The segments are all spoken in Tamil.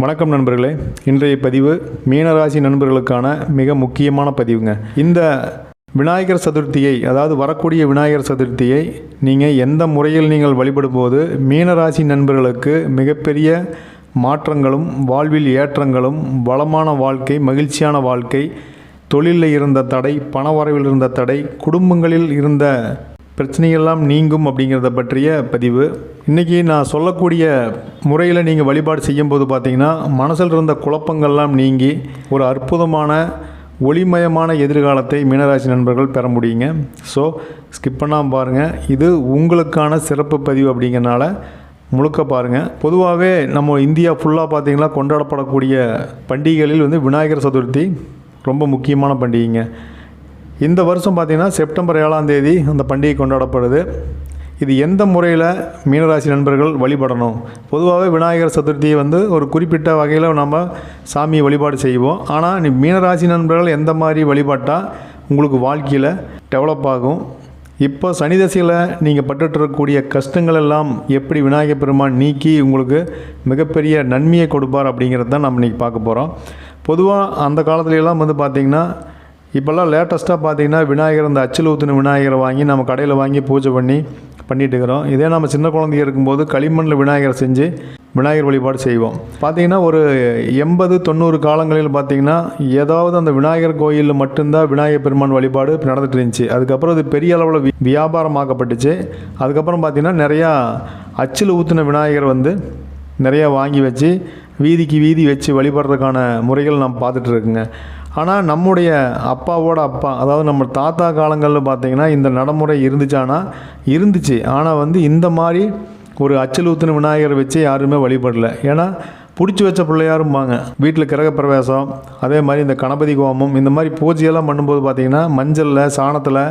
வணக்கம் நண்பர்களே. இன்றைய பதிவு மீனராசி நண்பர்களுக்கான மிக முக்கியமான பதிவுங்க. இந்த விநாயகர் சதுர்த்தியை அதாவது வரக்கூடிய விநாயகர் சதுர்த்தியை நீங்கள் எந்த முறையில் நீங்கள் வழிபடும் போது மீனராசி நண்பர்களுக்கு மிகப்பெரிய மாற்றங்களும் வாழ்வில் ஏற்றங்களும் வளமான வாழ்க்கை மகிழ்ச்சியான வாழ்க்கை தொழிலில் இருந்த தடை பண வரவில் இருந்த தடை குடும்பங்களில் இருந்த பிரச்சனையெல்லாம் நீங்கும் அப்படிங்கிறத பற்றிய பதிவு. இன்றைக்கி நான் சொல்லக்கூடிய முறையில் நீங்கள் வழிபாடு செய்யும்போது பார்த்தீங்கன்னா மனசில் இருந்த குழப்பங்கள்லாம் நீங்கி ஒரு அற்புதமான ஒளிமயமான எதிர்காலத்தை மீனராசி நண்பர்கள் பெற முடியுங்க. ஸோ ஸ்கிப் பண்ணாமல் பாருங்கள் இது உங்களுக்கான சிறப்பு பதிவு அப்படிங்கிறனால முழுக்க பாருங்கள் பொதுவாகவே நம்ம இந்தியா ஃபுல்லாக பார்த்திங்கன்னா கொண்டாடப்படக்கூடிய பண்டிகைகளில் வந்து விநாயகர் சதுர்த்தி ரொம்ப முக்கியமான பண்டிகைங்க. இந்த வருஷம் பார்த்திங்கன்னா செப்டம்பர் ஏழாம் தேதி அந்த பண்டிகை கொண்டாடப்படுது. இது எந்த முறையில் மீனராசி நண்பர்கள் வழிபடணும்? பொதுவாகவே விநாயகர் சதுர்த்தியை வந்து ஒரு குறிப்பிட்ட வகையில் நம்ம சாமியை வழிபாடு செய்வோம். ஆனால் நீ மீனராசி நண்பர்கள் எந்த மாதிரி வழிபாட்டால் உங்களுக்கு வாழ்க்கையில் டெவலப் ஆகும்? இப்போ சனி தசையில் நீங்கள் பட்டுட்டு கஷ்டங்கள் எல்லாம் எப்படி விநாயகர் பெருமான் நீக்கி உங்களுக்கு மிகப்பெரிய நன்மையை கொடுப்பார் அப்படிங்கிறது தான் நம்ம இன்றைக்கி பார்க்க போகிறோம் பொதுவாக அந்த காலத்துல எல்லாம் வந்து பார்த்திங்கன்னா இப்போல்லாம் லேட்டஸ்ட்டாக பார்த்தீங்கன்னா விநாயகர் இந்த அச்சில் ஊற்றின விநாயகரை வாங்கி நம்ம கடையில் வாங்கி பூஜை பண்ணி பண்ணிட்டு இருக்கிறோம். இதே நம்ம சின்ன குழந்தைங்க இருக்கும்போது களிமண்ணில் விநாயகரை செஞ்சு விநாயகர் வழிபாடு செய்வோம். பார்த்தீங்கன்னா ஒரு எண்பது தொண்ணூறு காலங்களில் பார்த்தீங்கன்னா ஏதாவது அந்த விநாயகர் கோயிலில் மட்டும்தான் விநாயகர் பெருமான் வழிபாடு நடந்துகிட்டு இருந்துச்சு. அதுக்கப்புறம் அது பெரிய அளவில் வியாபாரமாக்கப்பட்டுச்சு. அதுக்கப்புறம் பார்த்தீங்கன்னா நிறையா அச்சில் ஊற்றின விநாயகர் வந்து நிறையா வாங்கி வச்சு வீதிக்கு வீதி வச்சு வழிபடுறதுக்கான முறைகள் நாம் பார்த்துட்டு இருக்குங்க. ஆனால் நம்முடைய அப்பாவோட அப்பா அதாவது நம்ம தாத்தா காலங்களில் பார்த்தீங்கன்னா இந்த நடைமுறை இருந்துச்சானா இருந்துச்சு. ஆனால் வந்து இந்த மாதிரி ஒரு அச்சலூத்தின விநாயகரை வச்சு யாருமே வழிபடல. ஏன்னா பிடிச்சி வச்ச பிள்ளையாரும்பாங்க வீட்டில் கிரக பிரவேசம் அதே மாதிரி இந்த கணபதி கோமம் இந்த மாதிரி பூஜையெல்லாம் பண்ணும்போது பார்த்திங்கன்னா மஞ்சளில் சாணத்தில்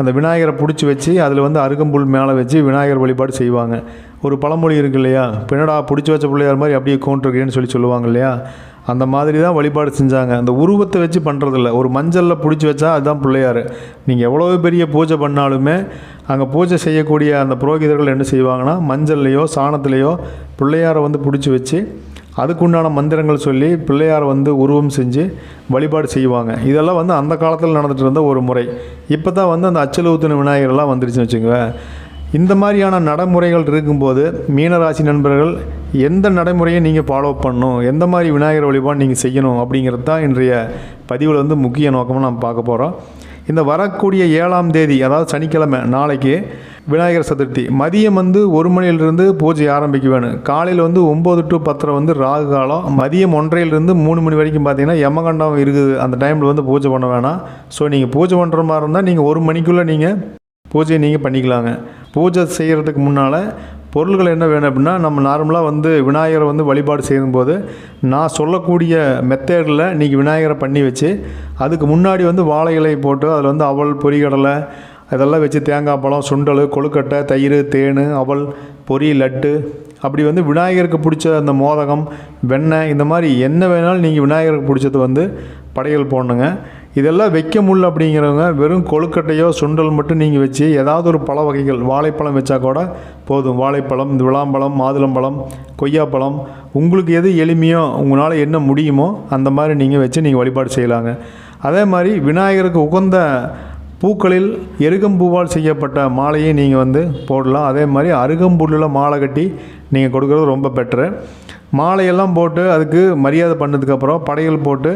அந்த விநாயகரை பிடிச்சி வச்சு அதில் வந்து அருகம்புல் மேலே வச்சு விநாயகர் வழிபாடு செய்வாங்க. ஒரு பழமொழி இருக்கு இல்லையா? பின்னடா பிடிச்சி வச்ச பிள்ளையார் மாதிரி அப்படியே உட்காந்துருக்கேன்னு சொல்லி சொல்லுவாங்க இல்லையா? அந்த மாதிரி தான் வழிபாடு செஞ்சாங்க. அந்த உருவத்தை வச்சு பண்ணுறதில்ல ஒரு மஞ்சளில் பிடிச்சி வச்சா அதுதான் பிள்ளையார். நீங்கள் எவ்வளோ பெரிய பூஜை பண்ணாலுமே அங்கே பூஜை செய்யக்கூடிய அந்த புரோகிதர்கள் என்ன செய்வாங்கன்னா மஞ்சள்லையோ சாணத்துலேயோ பிள்ளையாரை வந்து பிடிச்சி வச்சு அதுக்குண்டான மந்திரங்கள் சொல்லி பிள்ளையார் வந்து உருவம் செஞ்சு வழிபாடு செய்வாங்க. இதெல்லாம் வந்து அந்த காலத்தில் நடந்துகிட்டு இருந்த ஒரு முறை. இப்போ தான் வந்து அந்த அச்சல் ஊத்தின விநாயகர்லாம் வந்துருச்சுன்னு வச்சுக்கோங்க. இந்த மாதிரியான நடைமுறைகள் இருக்கும்போது மீனராசி நண்பர்கள் எந்த நடைமுறையை நீங்கள் ஃபாலோ பண்ணணும்? எந்த மாதிரி விநாயகர் வழிபாடு நீங்கள் செய்யணும்? அப்படிங்கிறது தான் இன்றைய பதிவில் வந்து முக்கிய நோக்கமாக நம்ம பார்க்க போகிறோம் இந்த வரக்கூடிய ஏழாம் தேதி அதாவது சனிக்கிழமை நாளைக்கு விநாயகர் சதுர்த்தி மதியம் வந்து ஒரு மணியிலிருந்து பூஜை ஆரம்பிக்க வேணும் காலையில் வந்து ஒம்பது டு பத்தரை வந்து ராகு காலம் மதியம் ஒன்றையிலிருந்து மூணு மணி வரைக்கும் பார்த்தீங்கன்னா யமகண்டம் இருக்குது. அந்த டைமில் வந்து பூஜை பண்ண வேணாம். ஸோ நீங்கள் பூஜை பண்ணுற மாதிரி இருந்தால் நீங்கள் ஒரு மணிக்குள்ளே நீங்கள் பூஜையை நீங்கள் பண்ணிக்கலாங்க. பூஜை செய்கிறதுக்கு முன்னால் பொருள்கள் என்ன வேணும் அப்படின்னா நம்ம நார்மலாக வந்து விநாயகரை வந்து வழிபாடு செய்யும்போது நான் சொல்லக்கூடிய மெத்தேடில் நீங்கள் விநாயகரை பண்ணி வச்சு அதுக்கு முன்னாடி வந்து வாழை இலை போட்டு அதில் வந்து அவல் பொரிகடலை இதெல்லாம் வச்சு தேங்காய் பழம் சுண்டல் கொழுக்கட்டை தயிர் தேன் அவல் பொரி லட்டு அப்படி வந்து விநாயகருக்கு பிடிச்ச அந்த மோதகம் வெண்ணெய் இந்த மாதிரி என்ன வேணாலும் நீங்கள் விநாயகருக்கு பிடிச்சது வந்து படையல் போடணுங்க. இதெல்லாம் வைக்க முடியல அப்படிங்கிறவங்க வெறும் கொழுக்கட்டையோ சுண்டல் மட்டும் நீங்கள் வச்சு ஏதாவது ஒரு பழ வகைகள் வாழைப்பழம் வச்சா கூட போதும். வாழைப்பழம் இந்த விளாம்பழம் மாதுளம்பழம் கொய்யாப்பழம் உங்களுக்கு எது எளிமையோ உங்களால் என்ன முடியுமோ அந்த மாதிரி நீங்கள் வச்சு நீங்கள் வழிபாடு செய்யலாங்க. அதே மாதிரி விநாயகருக்கு உகந்த பூக்களில் எருகம்பூவால் செய்யப்பட்ட மாலையை நீங்கள் வந்து போடலாம். அதே மாதிரி அருகம்புல்லில் மாலை கட்டி நீங்கள் கொடுக்குறது ரொம்ப பெட்ரு மாலையெல்லாம் போட்டு அதுக்கு மரியாதை பண்ணதுக்கப்புறம் படையல் போட்டு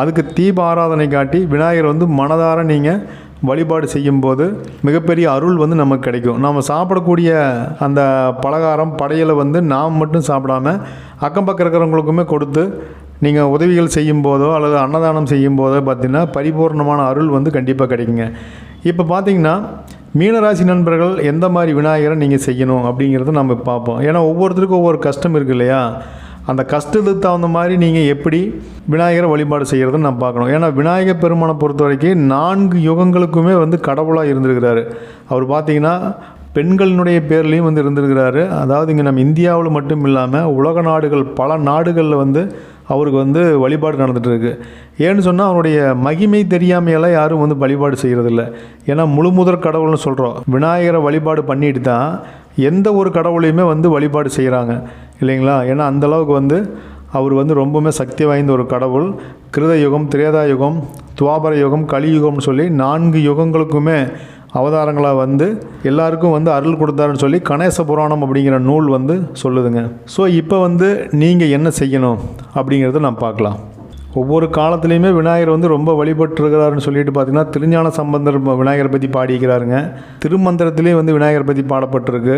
அதுக்கு தீப ஆராதனை காட்டி விநாயகர் வந்து மனதார நீங்கள் வழிபாடு செய்யும்போது மிகப்பெரிய அருள் வந்து நமக்கு கிடைக்கும். நாம் சாப்பிடக்கூடிய அந்த பலகாரம் படையலை வந்து நாம் மட்டும் சாப்பிடாம அக்கம் பக்கம் இருக்கிறவங்களுக்குமே கொடுத்து நீங்கள் உதவிகள் செய்யும் போதோ அல்லது அன்னதானம் செய்யும் போதோ பார்த்தீங்கன்னா பரிபூர்ணமான அருள் வந்து கண்டிப்பாக கிடைக்குங்க. இப்போ பார்த்திங்கன்னா மீனராசி நண்பர்கள் எந்த மாதிரி விநாயகரை நீங்கள் செய்யணும் அப்படிங்கிறத நம்ம பார்ப்போம். ஏன்னா ஒவ்வொருத்தருக்கும் ஒவ்வொரு கஷ்டம் இருக்கு இல்லையா? அந்த கஷ்டத்துக்கு தகுந்த மாதிரி நீங்கள் எப்படி விநாயகரை வழிபாடு செய்கிறதுன்னு நம்ம பார்க்கணும். ஏன்னா விநாயகர் பெருமானை பொறுத்த வரைக்கும் நான்கு யுகங்களுக்குமே வந்து கடவுளாக இருந்திருக்கிறாரு. அவர் பார்த்தீங்கன்னா பெண்களினுடைய பேர்லேயும் வந்து இருந்திருக்கிறாரு. அதாவது இங்கே நம்ம இந்தியாவில் மட்டும் இல்லாமல் உலக நாடுகள் பல நாடுகளில் வந்து அவருக்கு வந்து வழிபாடு நடந்துகிட்ருக்கு. ஏன்னு சொன்னால் அவருடைய மகிமை தெரியாமையெல்லாம் யாரும் வந்து வழிபாடு செய்கிறதில்ல ஏன்னா முழு முதற் கடவுள்னு சொல்கிறோம் விநாயகரை வழிபாடு பண்ணிட்டு தான் எந்த ஒரு கடவுளையுமே வந்து வழிபாடு செய்கிறாங்க இல்லைங்களா? ஏன்னா அந்த அளவுக்கு வந்து அவர் வந்து ரொம்பவுமே சக்தி வாய்ந்த ஒரு கடவுள். கிருத யுகம் திரேதா யுகம் துவாபர யுகம் கலியுகம்னு சொல்லி நான்கு யுகங்களுக்குமே அவதாரங்களாக வந்து எல்லாருக்கும் வந்து அருள் கொடுத்தாருன்னு சொல்லி கணேச புராணம் அப்படிங்கிற நூல் வந்து சொல்லுதுங்க. ஸோ இப்போ வந்து நீங்கள் என்ன செய்யணும் அப்படிங்கிறத நான் பார்க்கலாம். ஒவ்வொரு காலத்துலேயுமே விநாயகர் வந்து ரொம்ப வழிபட்டுருக்கிறாருன்னு சொல்லிட்டு பார்த்தீங்கன்னா திருஞான சம்பந்தர் விநாயகரை பற்றி பாடிக்கிறாருங்க திருமந்திரத்திலேயே வந்து விநாயகரை பற்றி பாடப்பட்டிருக்கு.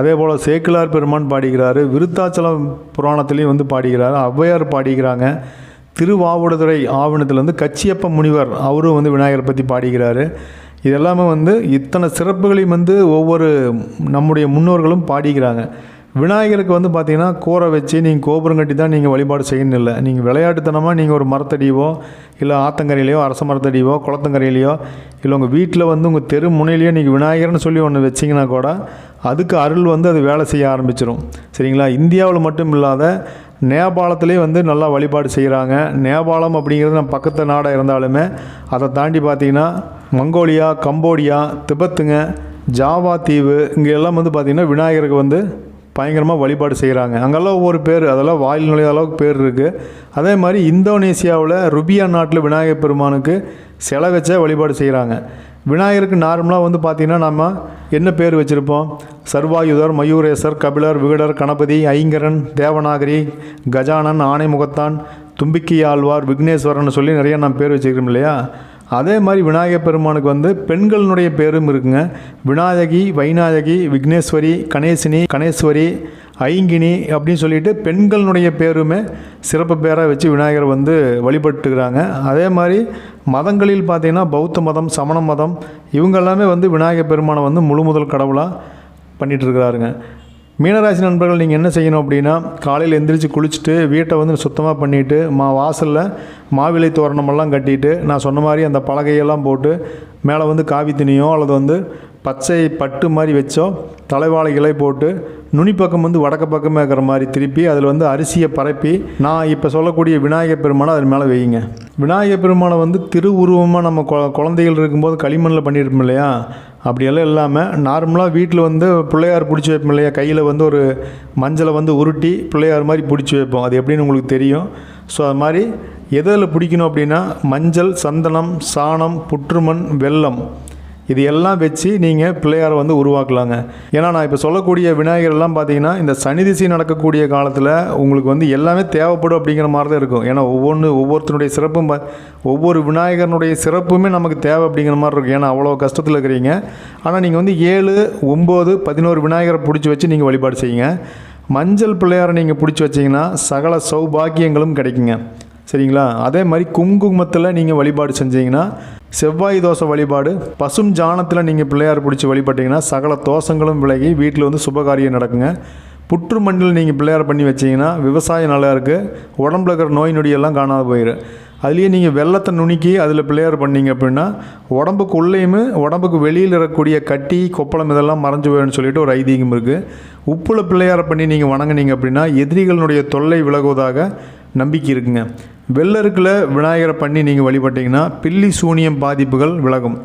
அதே போல் சேக்கிலார் பெருமான் பாடிக்கிறாரு விருத்தாச்சலம் புராணத்திலையும் வந்து பாடிக்கிறாரு ஔவையார் பாடிக்கிறாங்க திருவாவுடுதுறை ஆவணத்தில் வந்து கச்சியப்ப முனிவர் அவரும் வந்து விநாயகரை பற்றி பாடிக்கிறாரு இதெல்லாமே வந்து இத்தனை சிறப்புகளையும் வந்து ஒவ்வொரு நம்முடைய முன்னோர்களும் பாடிக்கிறாங்க. விநாயகருக்கு வந்து பார்த்திங்கன்னா கூரை வச்சு நீங்கள் கோபுரம் கட்டி தான் நீங்கள் வழிபாடு செய்யணும் இல்லை. நீங்கள் விளையாட்டுத்தனமாக நீங்கள் ஒரு மரத்தடியவோ இல்லை ஆத்தங்கரையிலையோ அரச மரத்தடியவோ குளத்தங்கரையிலையோ இல்லை உங்கள் வீட்டில் வந்து உங்கள் தெரு முனையிலையோ நீங்கள் விநாயகர்னு சொல்லி ஒன்று வச்சிங்கன்னா கூட அதுக்கு அருள் வந்து அது வேலை செய்ய ஆரம்பிச்சிடும் சரிங்களா? இந்தியாவில் மட்டும் இல்லாத நேபாளத்துலேயே வந்து நல்லா வழிபாடு செய்கிறாங்க நேபாளம் அப்படிங்கிறது நம்ம பக்கத்து நாடாக இருந்தாலுமே அதை தாண்டி பார்த்தீங்கன்னா மங்கோலியா கம்போடியா திபத்துங்க ஜாவா தீவு இங்கே எல்லாம் வந்து பார்த்திங்கன்னா விநாயகருக்கு வந்து பயங்கரமாக வழிபாடு செய்கிறாங்க அங்கெல்லாம் ஒவ்வொரு பேர் அதெல்லாம் வாயில் நுழைய அளவுக்கு பேர் இருக்குது அதே மாதிரி இந்தோனேசியாவில் ருபியா நாட்டில் விநாயகர் பெருமானுக்கு சிலை வச்ச வழிபாடு செய்கிறாங்க விநாயகருக்கு நார்மலாக வந்து பார்த்திங்கன்னா நம்ம என்ன பேர் வச்சுருப்போம்? சர்வாயுதர் மயூரேசர் கபிலர் விகடர் கணபதி ஐங்கரன் தேவநாகரி கஜானன் ஆணைமுகத்தான் தும்பிக்கை ஆழ்வார் விக்னேஸ்வரன் சொல்லி நிறைய நம்ம பேர் வச்சுருக்கோம் இல்லையா? அதே மாதிரி விநாயகர் பெருமானுக்கு வந்து பெண்களினுடைய பேரும் இருக்குங்க. விநாயகி வைநாயகி விக்னேஸ்வரி கணேசினி கணேஸ்வரி ஐங்கினி அப்படின்னு சொல்லிட்டு பெண்களினுடைய பேருமே சிறப்பு பேராக வச்சு விநாயகர் வந்து வழிபட்டுக்கிறாங்க. அதே மாதிரி மதங்களில் பார்த்தீங்கன்னா பௌத்த மதம் சமண மதம் இவங்க எல்லாமே வந்து விநாயகர் பெருமானை வந்து முழு முதல் கடவுளாக பண்ணிகிட்டு இருக்கிறாருங்க. மீனராசி நண்பர்கள் நீங்கள் என்ன செய்யணும் அப்படின்னா காலையில் எந்திரிச்சு குளிச்சுட்டு வீட்டை வந்து சுத்தமாக பண்ணிவிட்டு மா வாசலில் மாவிலை தோரணமெல்லாம் கட்டிட்டு நான் சொன்ன மாதிரி அந்த பலகையெல்லாம் போட்டு மேலே வந்து காவி துணியோ அல்லது வந்து பச்சை பட்டு மாதிரி வச்சோ தலைவாழை இலை போட்டு நுனி பக்கம் வந்து வடக்கு பக்கமே இருக்கிற மாதிரி திருப்பி அதில் வந்து அரிசியை பரப்பி நான் இப்போ சொல்லக்கூடிய விநாயகர் பெருமானை அது மேலே வையுங்க. விநாயகர் பெருமானை வந்து திருவுருவமாக நம்ம கொ- குழந்தைகள் இருக்கும்போது களிமண்ணில் பண்ணியிருப்போம் இல்லையா? அப்படியெல்லாம் இல்லாமல் நார்மலாக வீட்டில் வந்து பிள்ளையார் பிடிச்சி வைப்போம் இல்லையா? கையில் வந்து ஒரு மஞ்சளை வந்து உருட்டி பிள்ளையார் மாதிரி பிடிச்சி வைப்போம். அது எப்படின்னு உங்களுக்கு தெரியும். ஸோ அது மாதிரி எதில் பிடிக்கணும் அப்படின்னா மஞ்சள் சந்தனம் சாணம் புற்றுமண் வெல்லம். இது எல்லாம் வச்சு நீங்கள் பிள்ளையாரை வந்து உருவாக்கலாங்க. ஏன்னா நான் இப்போ சொல்லக்கூடிய விநாயகர்லாம் பார்த்தீங்கன்னா இந்த சனி திசை நடக்கக்கூடிய காலத்தில் உங்களுக்கு வந்து எல்லாமே தேவைப்படும் அப்படிங்கிற மாதிரி தான் இருக்கும். ஏன்னா ஒவ்வொன்று ஒவ்வொருத்தருடைய சிறப்பும் ஒவ்வொரு விநாயகர்னுடைய சிறப்புமே நமக்கு தேவை அப்படிங்கிற மாதிரி இருக்கும். ஏன்னா அவ்வளோ கஷ்டத்தில் இருக்கிறீங்க. ஆனால் நீங்கள் வந்து ஏழு ஒம்பது பதினோரு விநாயகரை பிடிச்சி வச்சு நீங்கள் வழிபாடு செய்யுங்க. மஞ்சள் பிள்ளையாரை நீங்கள் பிடிச்சி வச்சிங்கன்னா சகல சௌபாக்கியங்களும் கிடைக்குங்க. சரிங்களா? அதே மாதிரி குங்குமத்தில் நீங்கள் வழிபாடு செஞ்சீங்கன்னா செவ்வாய் தோசை வழிபாடு. பசும் ஜானத்தில் நீங்கள் பிள்ளையார் பிடிச்சி வழிபட்டிங்கன்னா சகல தோஷங்களும் விலகி வீட்டில் வந்து சுபகாரியம் நடக்குங்க. புற்று மண்ணில் நீங்கள் பிள்ளையார் பண்ணி வச்சீங்கன்னா விவசாயம் நல்லா இருக்குது உடம்புல இருக்கிற நோய் நொடியெல்லாம் காணாது போயிடும் அதுலேயே நீங்கள் வெள்ளத்தை நுணுக்கி அதில் பிள்ளையார் பண்ணீங்க அப்படின்னா உடம்புக்கு உள்ளேயுமே உடம்புக்கு வெளியில் இருக்கக்கூடிய கட்டி கொப்பளம் இதெல்லாம் மறைஞ்சு போயிடும்னு சொல்லிட்டு ஒரு ஐதீகம் இருக்குது உப்புல பிள்ளையார் பண்ணி நீங்கள் வணங்குனீங்க அப்படின்னா எதிரிகளினுடைய தொல்லை விலகுவதாக நம்பிக்கை இருக்குங்க. வெள்ளருக்கில் விநாயகரை பண்ணி நீங்கள் வழிபட்டிங்கன்னா பில்லி சூனியம் பாதிப்புகள் விலகும்.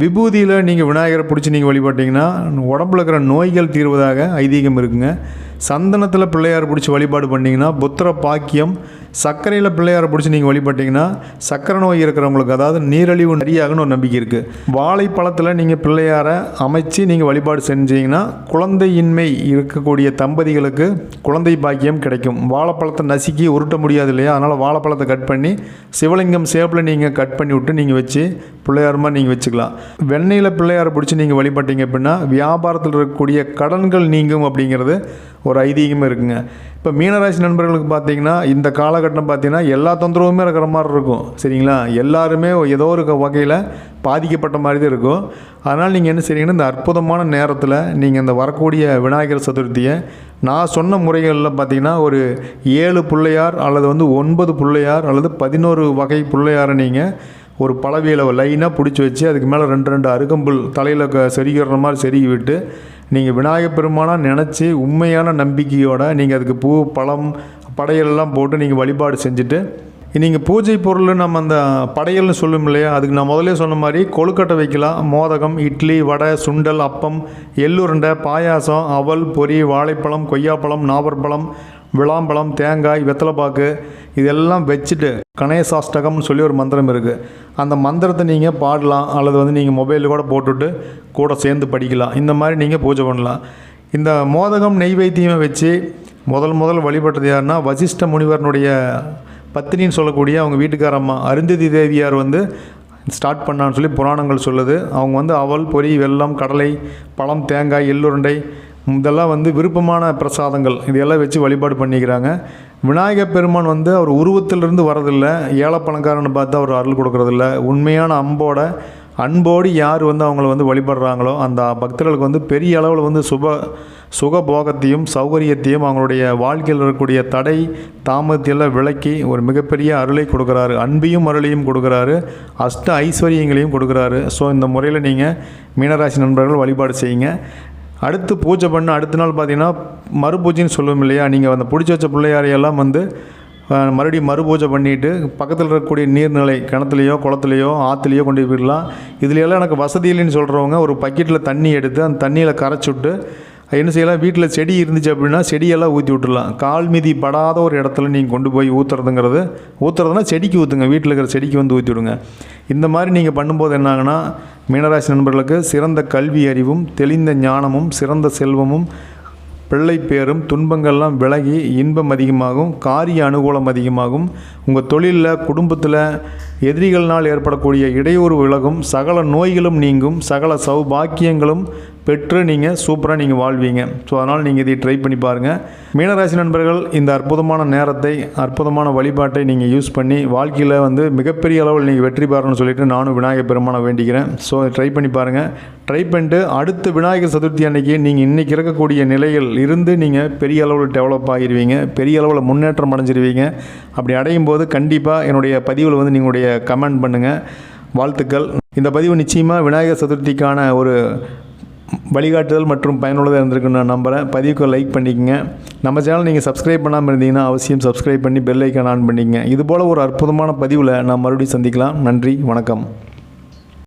விபூதியில் நீங்கள் விநாயகரை பிடிச்சி நீங்கள் வழிபட்டிங்கன்னா உடம்புல இருக்கிற நோய்கள் தீர்வதாக ஐதீகம் இருக்குங்க. சந்தனத்தில் பிள்ளையார் பிடிச்சி வழிபாடு பண்ணிங்கன்னா புத்திர பாக்கியம் சர்க்கரையில் பிள்ளையாரை பிடிச்சி நீங்கள் வழிபட்டிங்கன்னா சர்க்கரை நோய் இருக்கிறவங்களுக்கு அதாவது நீரழிவு நிறையாகன்னு ஒரு நம்பிக்கை இருக்குது வாழைப்பழத்தில் நீங்கள் பிள்ளையாரை அமைச்சு நீங்கள் வழிபாடு செஞ்சீங்கன்னா குழந்தையின்மை இருக்கக்கூடிய தம்பதிகளுக்கு குழந்தை பாக்கியம் கிடைக்கும். வாழைப்பழத்தை நசுக்கி உருட்ட முடியாது இல்லையா? அதனால் வாழைப்பழத்தை கட் பண்ணி சிவலிங்கம் சேப்பில் நீங்கள் கட் பண்ணி விட்டு நீங்கள் வச்சு பிள்ளையாரமாக நீங்கள் வச்சுக்கலாம். வெண்ணெயில் பிள்ளையாரை பிடிச்சி நீங்கள் வழிபட்டீங்க அப்படின்னா வியாபாரத்தில் இருக்கக்கூடிய கடன்கள் நீங்கும் அப்படிங்கிறது ஒரு ஐதீகமே இருக்குங்க. இப்போ மீனராசி நண்பர்களுக்கு பார்த்தீங்கன்னா இந்த காலகட்டம் பார்த்தீங்கன்னா எல்லா தொந்தரவுமே இருக்கிற மாதிரி இருக்கும். சரிங்களா? எல்லாருமே ஏதோ ஒரு வகையில் பாதிக்கப்பட்ட மாதிரி தான் இருக்கும். அதனால் நீங்கள் என்ன செய்றீங்கன்னா இந்த அற்புதமான நேரத்தில் நீங்கள் இந்த வரக்கூடிய விநாயகர் சதுர்த்தியை நான் சொன்ன முறைகளில் பார்த்தீங்கன்னா ஒரு ஏழு பிள்ளையார் அல்லது வந்து ஒன்பது பிள்ளையார் அல்லது பதினோரு வகை பிள்ளையாரை நீங்கள் ஒரு பலவியில் லைனாக பிடிச்சி வச்சு அதுக்கு மேலே ரெண்டு ரெண்டு அருகம்புல் தலையில் க செருகிற மாதிரி செருகி விட்டு நீங்கள் விநாயகப் பெருமானாக நினச்சி உண்மையான நம்பிக்கையோட நீங்கள் அதுக்கு பூ பழம் படையலெல்லாம் போட்டு நீங்கள் வழிபாடு செஞ்சுட்டு நீங்கள் பூஜை பொருள் நம்ம அந்த படையல்னு சொல்லும் இல்லையா? அதுக்கு நான் முதலே சொன்ன மாதிரி கொழுக்கட்டை வைக்கலாம் மோதகம் இட்லி வடை சுண்டல் அப்பம் எள்ளுருண்டை பாயாசம் அவல் பொரி வாழைப்பழம் கொய்யாப்பழம் நாவற்பழம் விளாம்பழம் தேங்காய் வெத்தலைப்பாக்கு இதெல்லாம் வச்சுட்டு கணேசாஷ்டகம்னு சொல்லி ஒரு மந்திரம் இருக்குது அந்த மந்திரத்தை நீங்கள் பாடலாம் அல்லது வந்து நீங்கள் மொபைலில் கூட போட்டுவிட்டு கூட சேர்ந்து படிக்கலாம். இந்த மாதிரி நீங்கள் பூஜை பண்ணலாம். இந்த மோதகம் நெய்வேத்தியம் வச்சு முதல் முதல் வழிபட்டது யாருன்னா வசிஷ்ட முனிவரனுடைய பத்தினின்னு சொல்லக்கூடிய அவங்க வீட்டுக்காரம்மா அருந்ததி தேவியார் வந்து ஸ்டார்ட் பண்ணான்னு சொல்லி புராணங்கள் சொல்லுது. அவங்க வந்து அவல் பொரி வெல்லம் கடலை பழம் தேங்காய் எள்ளுருண்டை இதெல்லாம் வந்து விருப்பமான பிரசாதங்கள். இதையெல்லாம் வச்சு வழிபாடு பண்ணிக்கிறாங்க. விநாயகர் பெருமான் வந்து அவர் உருவத்திலிருந்து வரதில்லை. ஏழை பணக்காரன்னு பார்த்து அவர் அருள் கொடுக்கறதில்ல. உண்மையான அம்போட அன்போடு யார் வந்து அவங்கள வந்து வழிபடுறாங்களோ அந்த பக்தர்களுக்கு வந்து பெரிய அளவில் வந்து சுப சுகபோகத்தையும் சௌகரியத்தையும் அவங்களுடைய வாழ்க்கையில் இருக்கக்கூடிய தடை தாமதத்தையெல்லாம் விளக்கி ஒரு மிகப்பெரிய அருளை கொடுக்குறாரு. அன்பையும் அருளையும் கொடுக்குறாரு. அஷ்ட ஐஸ்வர்யங்களையும் கொடுக்குறாரு. ஸோ இந்த முறையில் நீங்கள் மீனராசி நண்பர்கள் வழிபாடு செய்யுங்க. அடுத்து பூஜை பண்ண அடுத்த நாள் பார்த்தீங்கன்னா மறுபூஜைன்னு சொல்லுவோம் இல்லையா? நீங்கள் அந்த பிடிச்சி வச்ச பிள்ளையாரையெல்லாம் வந்து மறுபடியும் மறுபூஜை பண்ணிவிட்டு பக்கத்தில் இருக்கக்கூடிய நீர்நிலை கிணத்துலையோ குளத்துலையோ ஆற்றுலையோ கொண்டு போயிடலாம். இதுலையெல்லாம் எனக்கு வசதி இல்லைன்னு சொல்கிறவங்க ஒரு பக்கெட்டில் தண்ணி எடுத்து அந்த தண்ணியில் கரைச்சி விட்டு என்ன செய்யலாம்? வீட்டில் செடி இருந்துச்சு அப்படின்னா செடியெல்லாம் ஊற்றி விட்டுடலாம் கால் மீதி படாத ஒரு இடத்துல நீங்கள் கொண்டு போய் ஊற்றுறதுங்கிறது ஊற்றுறதுனா செடிக்கு ஊற்றுங்க வீட்டில் இருக்கிற செடிக்கு வந்து ஊற்றி விடுங்க. இந்த மாதிரி நீங்கள் பண்ணும்போது என்னாங்கன்னா மீனராசி நண்பர்களுக்கு சிறந்த கல்வி அறிவும் தெளிந்த ஞானமும் சிறந்த செல்வமும் பிள்ளை பேரும் துன்பங்கள்லாம் விலகி இன்பம் அதிகமாகும் காரிய அனுகூலம் அதிகமாகும். உங்கள் தொழிலில் குடும்பத்தில் எதிரிகள்னால் ஏற்படக்கூடிய இடையூறு விலகும் சகல நோய்களும் நீங்கும் சகல சௌபாக்கியங்களும் பெற்று நீங்கள் சூப்பராக நீங்கள் வாழ்வீங்க. ஸோ அதனால் நீங்கள் இதை ட்ரை பண்ணி பாருங்கள் மீனராசி நண்பர்கள் இந்த அற்புதமான நேரத்தை அற்புதமான வழிபாட்டை நீங்கள் யூஸ் பண்ணி வாழ்க்கையில் வந்து மிகப்பெரிய அளவில் நீங்கள் வெற்றி பெறணும்னு சொல்லிட்டு நானும் விநாயகர் பெருமானை வேண்டிக்கிறேன். ஸோ ட்ரை பண்ணி பாருங்கள் ட்ரை பண்ணிட்டு அடுத்த விநாயகர் சதுர்த்தி அன்னைக்கு நீங்கள் இன்றைக்கி இருக்கக்கூடிய நிலையில் இருந்து நீங்கள் பெரிய அளவில் டெவலப் ஆகிடுவீங்க பெரிய அளவில் முன்னேற்றம் அடைஞ்சிருவீங்க. அப்படி அடையும் போது கண்டிப்பாக என்னுடைய பதிவில் வந்து நீங்களுடைய கமெண்ட் பண்ணுங்கள் வாழ்த்துக்கள். இந்த பதிவு நிச்சயமாக விநாயகர் சதுர்த்திக்கான ஒரு வழிகாட்டுதல் மற்றும் பயனுள்ளதாக இருந்திருக்குன்னு நான் நம்புகிறேன் பதிவுக்கு லைக் பண்ணிக்கங்க. நம்ம சேனல் நீங்கள் சப்ஸ்கிரைப் பண்ணாமல் இருந்தீங்கன்னா அவசியம் சப்ஸ்கிரைப் பண்ணி பெல் ஐக்கான் ஆன் பண்ணிக்கங்க. இதுபோல் ஒரு அற்புதமான பதிவில் நான் மறுபடியும் சந்திக்கலாம். நன்றி வணக்கம்.